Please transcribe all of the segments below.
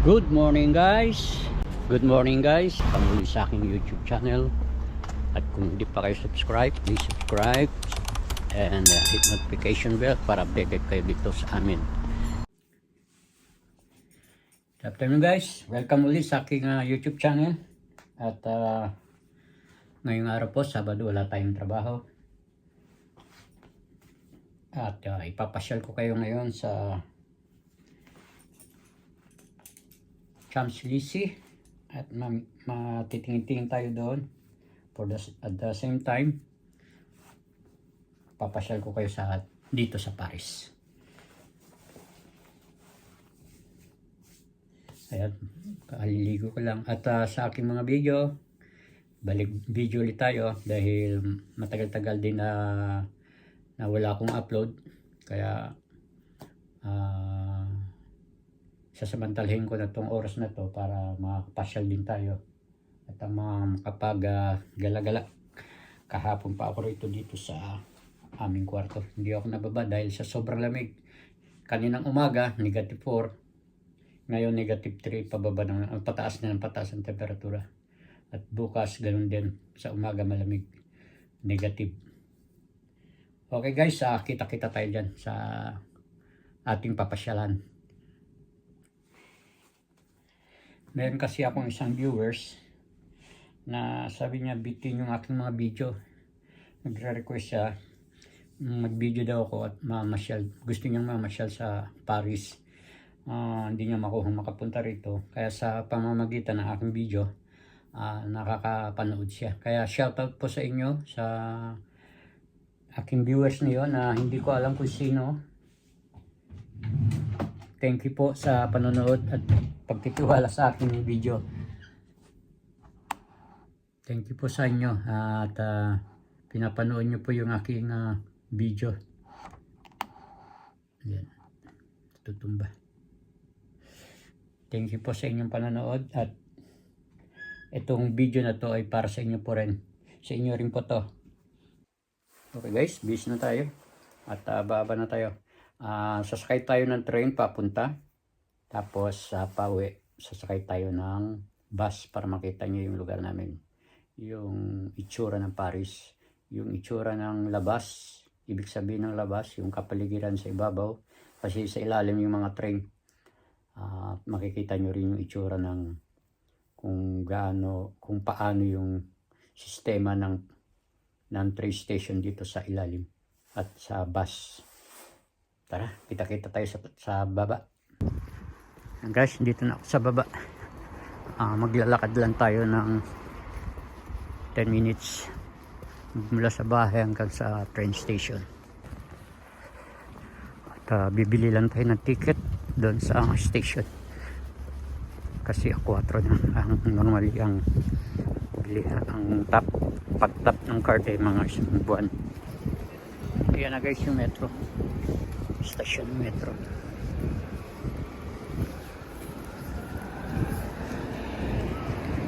Good morning guys. Good morning guys. Pamuli sa aking YouTube channel. At kung hindi pa kayo subscribe Please subscribe And uh, hit notification bell Para updated kayo dito sa amin. Good afternoon guys. Welcome ulit sa aking uh, YouTube channel. At uh, Ngayong araw po Sabado wala tayong trabaho. At uh, ipapasyal ko kayo ngayon sa Champs-Élysées at ma- matitingin-tingin tayo doon. For the, at the same time papasyal ko kayo sa dito sa Paris. Ayan kaliligo ko lang. At ah, sa aking mga video balik video ulit tayo dahil matagal-tagal din na na wala akong upload. Kaya ah sasamantalhin ko na tong oras na to para makapasyal din tayo. At ang mga makapag ah, gala-gala kahapon pa ako rito dito sa aming kwarto. Hindi ako nababa dahil sa sobrang lamig. Kaninang umaga negative 4 ngayon negative 3 pababa ng ang pataas na ng pataas ang temperatura. At bukas ganun din. Sa umaga malamig. Negative. Okay guys ah, kita-kita tayo dyan sa ating papasyalan meron kasi akong isang viewers na sabi niya bitin yung aking mga video. Nagre-request siya mag-video daw ako at mamasyal gusto niyang mamasyal sa Paris. Ah, hindi niya makuha makapunta rito. Kaya sa pamamagitan ng aking video ah, nakakapanood siya. Kaya shoutout po sa inyo sa aking viewers na yun na hindi ko alam kung sino Thank you po sa panonood at pagtitiwala sa aking video. Thank you po sa inyo at ah, pinapanood nyo po yung aking ah, video. Yan. Tutumba. Thank you po sa inyong panonood at itong video na to ay para sa inyo po rin. Sa inyo rin po to. Okay guys, busy na tayo. At uh, baba na tayo. Ah, sasakay tayo ng train papunta. Tapos sa pauwi, sasakay tayo ng bus para makita niyo yung lugar namin. Yung itsura ng Paris, yung itsura ng labas, ibig sabihin ng labas, yung kapaligiran sa ibabaw. Kasi sa ilalim yung mga train. Ah, makikita niyo rin yung itsura ng kung gaano, kung paano yung sistema ng ng train station dito sa ilalim at sa bus. Tara, kita-kita tayo sa, sa baba. Guys, dito na ako sa baba. Ah, maglalakad lang tayo ng 10 minutes mula sa bahay hanggang sa train station. At ah, bibili lang tayo ng ticket doon sa station. Kasi a 4 na ang normally ang bili ang top pag top ng card ay mga isang buwan. Ayan na guys yung metro station ng metro.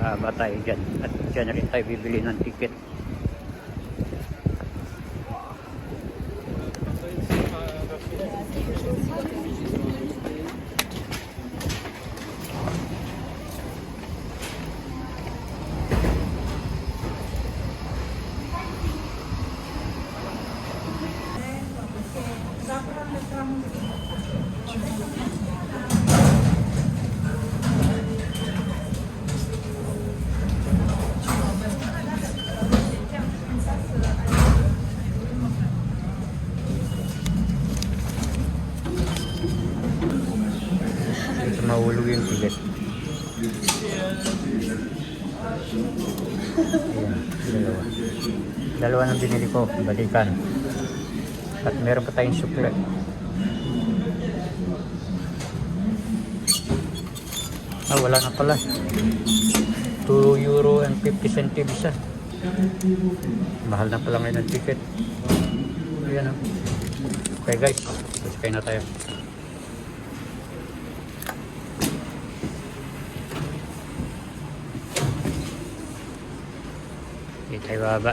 Ah, ba tayo dyan? At dyan rin tayo bibili ng ticket. Mahulog yung ticket. Ayan, dalawa. Dalawa ng binili ko, balikan. At meron pa tayong sukle. Ah, wala na pala. 2 euro and 50 centimes isa. Mahal na pala ngayon ng ticket. Ayan o. Okay guys, sakay na tayo. Tayo baba.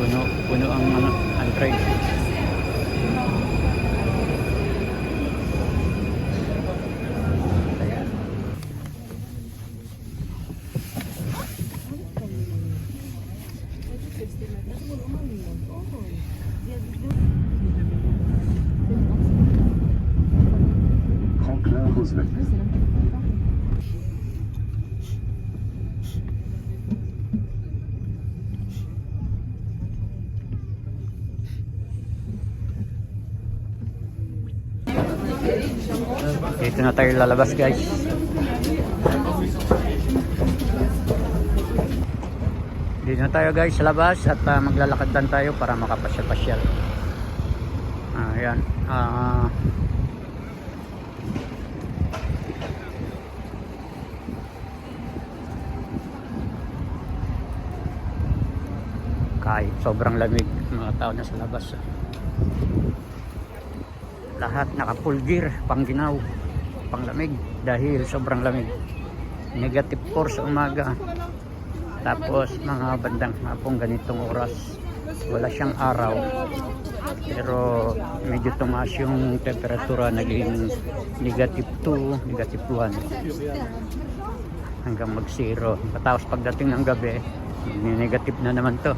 Puno. puno ang ano, Android. Kaya, dito na tayo lalabas guys. Dito na tayo guys sa labas at ah, maglalakad lang tayo para makapasyal-pasyal. Ah, ayan. Ah, kahit sobrang lamig mga tao na sa labas. ah. Lahat naka full gear, pang ginaw, pang lamig dahil sobrang lamig. Negative 4 sa umaga. Tapos mga bandang hapong ganitong oras, wala siyang araw. Pero medyo tumaas yung temperatura, naging negative 2, negative 1 hanggang mag zero. Tapos pagdating ng gabi, negative na naman to.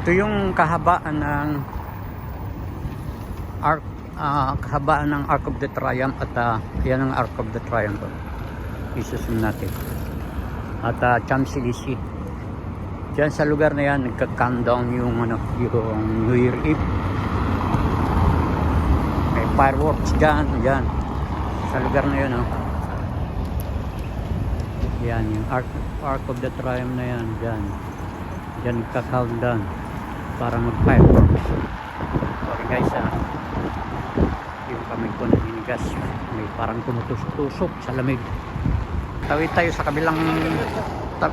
Ito yung kahabaan ng arc ah, kahabaan ng Arc of the Triumph at ah, yan ang Arc of the Triumph. Isusun natin. At uh, Champs-Élysées. Dyan sa lugar na yan nagka-countdown yung ano yung New Year Eve. May fireworks dyan dyan. Sa lugar na yun oh. yan yung Arc, Arc of the Triumph na yan dyan. Dyan nagka-countdown para mag-fireworks. Sorry guys ah yung kamay ko naninigas may parang tumutusok-tusok sa lamig. Tawid tayo sa kabilang ta,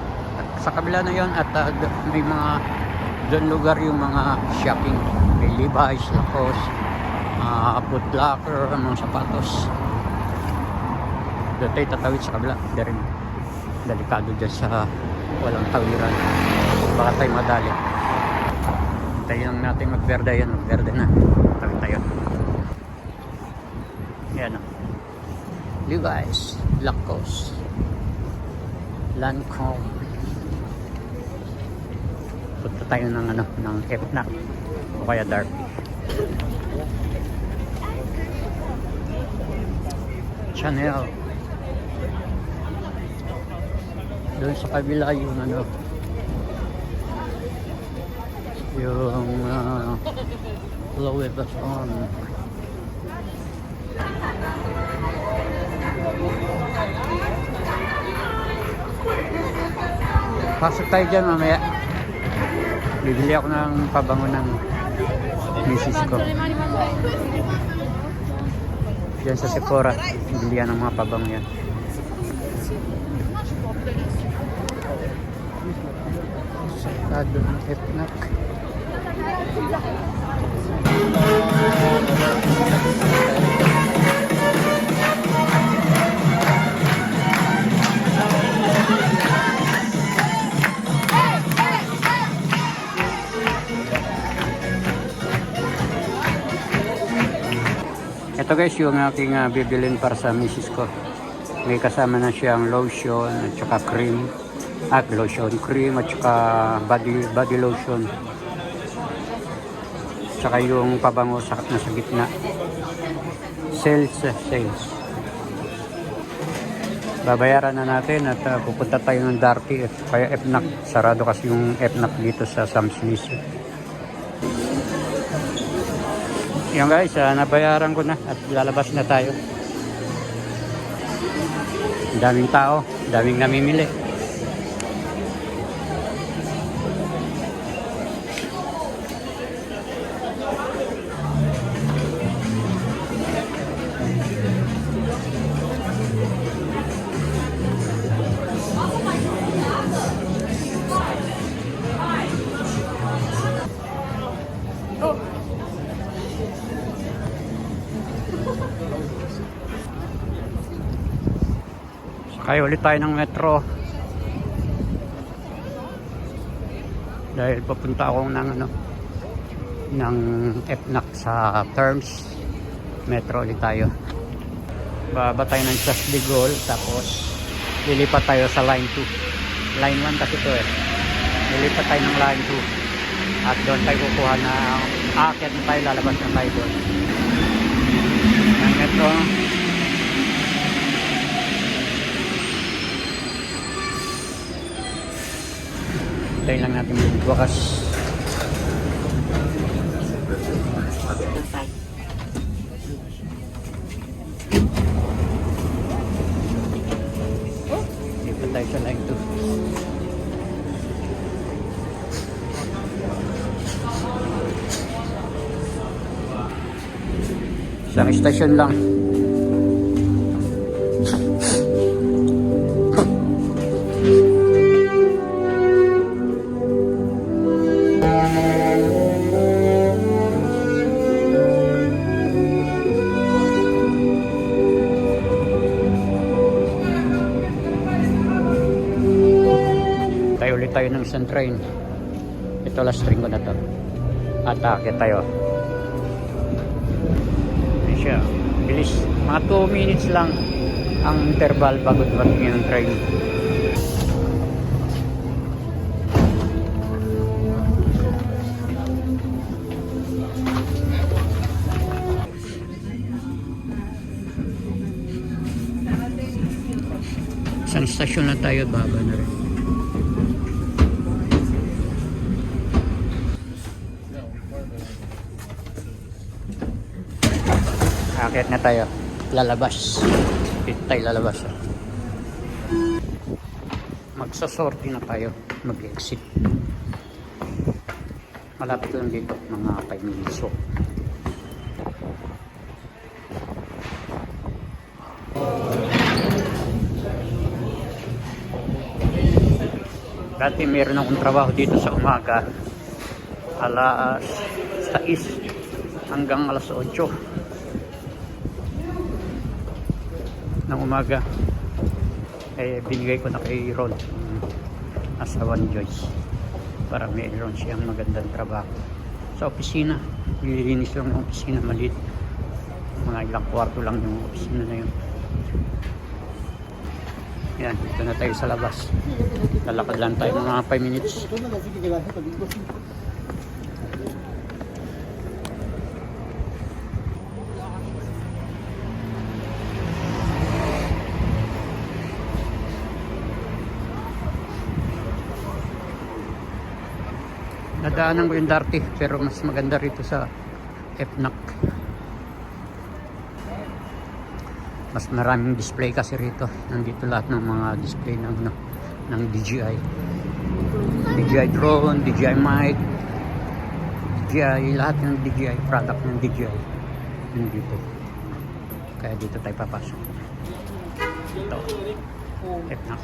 sa kabila na yon at d- may mga doon lugar yung mga shopping may Levi's, Lacoste uh, Foot Locker, mga sapatos. Doon tayo tatawid sa kabila. Dari, delikado dyan sa walang tawiran. Baka tayo madali. Tayo lang natin magberde yan magberde na tawid tayo yan o Levi's, Lacoste Lancome. Punta tayo ng ano ng FNAC o kaya Darby Chanel. Doon sa kabila yung ano. Yung uh, Louis Vuitton pasok tayo dyan mamaya. Bibili ako ng pabango ng misis ko. Dyan sa Sephora bibili ng mga pabango yan. Sakado ng FNAC Ito guys yung aking uh, bibilin para sa misis ko. May kasama na siyang lotion at saka cream. At lotion, cream at saka body, body lotion. Tsaka yung pabango sa, nasa gitna. Sales, eh, sales. Babayaran na natin at uh, pupunta tayo ng Darky at kaya FNAC. Sarado kasi yung FNAC dito sa Sam's Yan guys, ah, nabayaran ko na at lalabas na tayo. Daming tao, daming namimili. Sakay ulit tayo ng metro. dahil papunta ako ng ano ng FNAC sa terms metro ulit tayo. Baba tayo ng Chas de Gaulle tapos lilipat tayo sa line 2 line 1 kasi to eh. Lilipat tayo ng line 2 at doon tayo kukuha na aakyat na tayo lalabas na tayo doon. Ang metro Tayo lang natin magwakas. Lipat tayo sa line 2. Isang istasyon lang. Tayo ng isang train. Ito last train ko na to. At aakyat tayo. Ayan siya. Bilis. Mga 2 minutes lang ang interval bago dumating yung train. Isang stasyon na tayo, baba na rin. Akit na tayo. Lalabas. Dito lalabas. Magsasorty na tayo. Mag-exit. Malapit lang dito. Mga 5 minutes. So, Dati meron akong trabaho dito sa umaga. Alas 6 hanggang alas 8 ng umaga. Eh, binigay ko na kay Ron. Asawa ni Joyce. Para mayroon siyang magandang trabaho. Sa opisina. Nililinis lang ng opisina. Malit. Mga ilang kwarto lang yung opisina na yun. Yan, dito na tayo sa labas. Lalakad lang tayo mga 5 minutes. Nadaanan ko yung Darty pero mas maganda rito sa FNAC. Mas maraming display kasi rito. Nandito lahat ng mga display ng, ano, ng DJI. DJI drone, DJI mic, DJI, lahat ng DJI, product ng DJI. Nandito. Kaya dito tayo papasok. Ito. FNAC.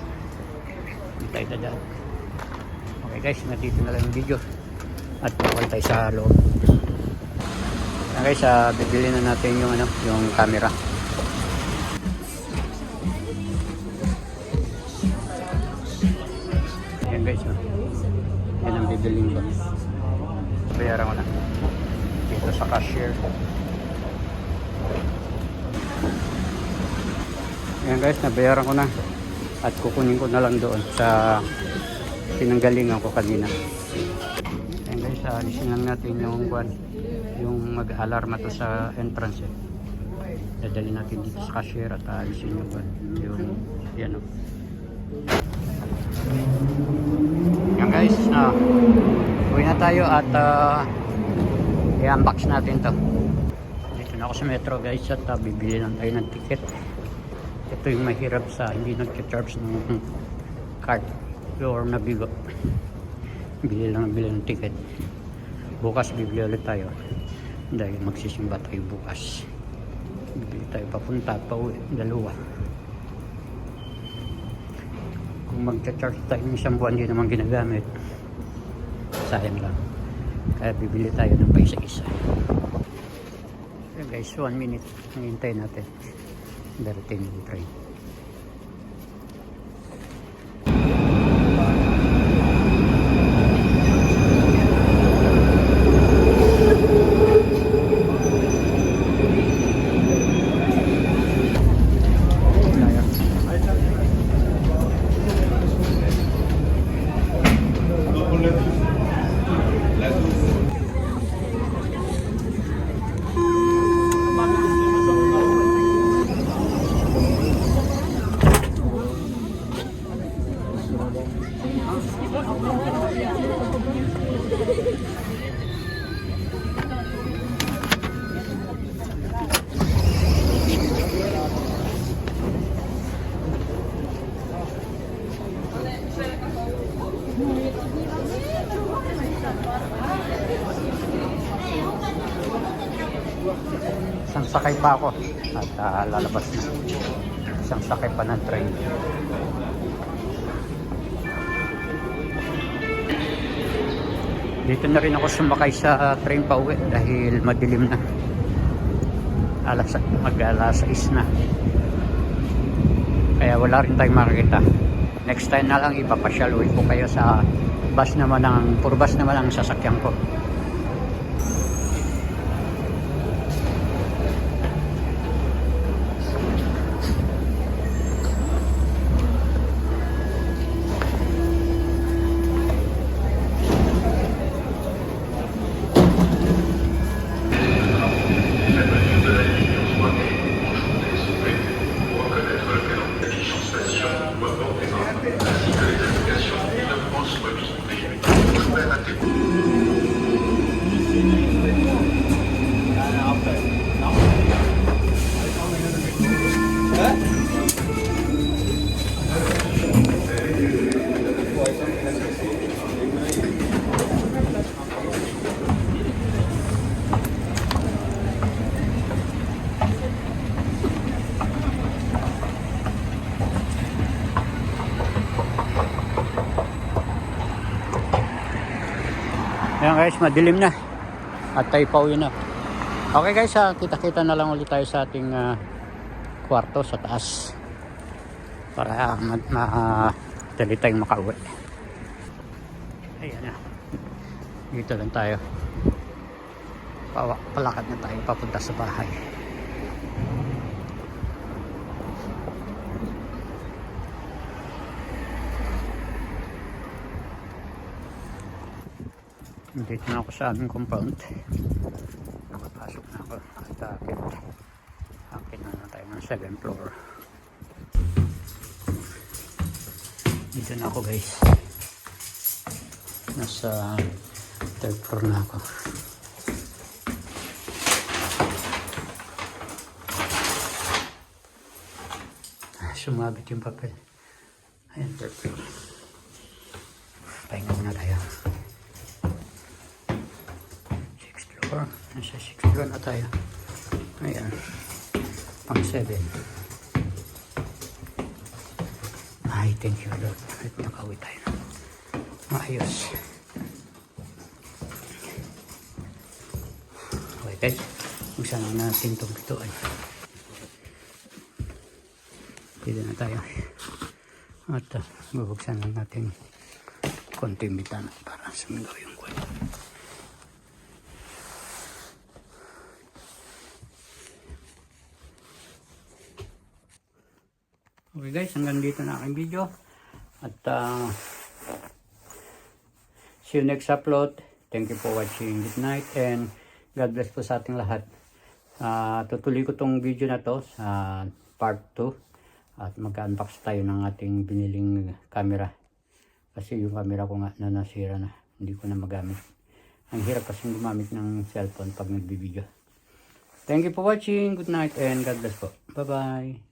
Hindi tayo dadaan. Okay guys, nandito na lang yung video. At bawal tayo sa loob. Okay guys, ah, bibili na natin yung ano, yung camera. Ayan guys, oh. Yan ang bibiling ko. Bayaran ko na. Dito sa cashier. Ayan guys, nabayaran ko na. At kukunin ko na lang doon sa pinanggalingan ko kanina. Alisin lang natin yung buwan. Yung mag-alarma to sa entrance eh. Dadali natin dito sa cashier at alisin yung buwan. Yung, yan o. Yan guys, ah, uwi na tayo at ah, i-unbox natin to. Dito na ako sa metro guys at ah, bibili lang tayo ng ticket. Ito yung mahirap sa hindi nag-charge ng card or nabigo. Bili lang bili ng ticket. Bukas bibili ulit tayo. Dahil magsisimba tayo bukas. Bibili tayo papunta at pauwi. Dalawa. Kung mag-charge tayo ng isang buwan, hindi naman ginagamit. Sayang lang. Kaya bibili tayo ng pa isa-isa. So guys, one minute. Ang natin. Darating yung train. Sakay pa ako at ah, lalabas na. Isang sakay pa ng train. Dito na rin ako sumakay sa train pa uwi dahil madilim na. Alas, mag alas 6 na. Kaya wala rin tayong makikita. Next time na lang ipapasyal ulit ko kayo sa bus naman ng, puro bus naman ang sasakyan ko. Guys, madilim na. At tayo pauwi na. Okay guys, ah, kita-kita na lang ulit tayo sa ating ah, kwarto sa taas. Para ma, ma dali tayong makauwi. Ayan na. Dito lang tayo. Pawa, palakad na tayo papunta sa bahay. Dito na ako sa aming compound. Nakapasok na ako at akit. Akit na na tayo ng 7th floor. Dito na ako guys. Nasa third floor na ako. Ah, Sumabit yung papel. Ayan, third floor. Pahinga muna tayo. Floor. Nasa sixth floor na tayo. Ayan. Pang seven. Ay, thank you Lord. At nakauwi tayo. Maayos. Okay guys. Buksan na natin itong bituan. Dito na tayo. At uh, bubuksan na natin konting bitana para sumigaw yung Okay guys, hanggang dito na aking video. At uh, see you next upload. Thank you for watching. Good night and God bless po sa ating lahat. Uh, tutuloy ko tong video na to sa part 2 at mag-unbox tayo ng ating biniling camera kasi yung camera ko nga na nasira na hindi ko na magamit ang hirap kasi gumamit ng cellphone pag nagbibideo thank you for watching good night and God bless po bye bye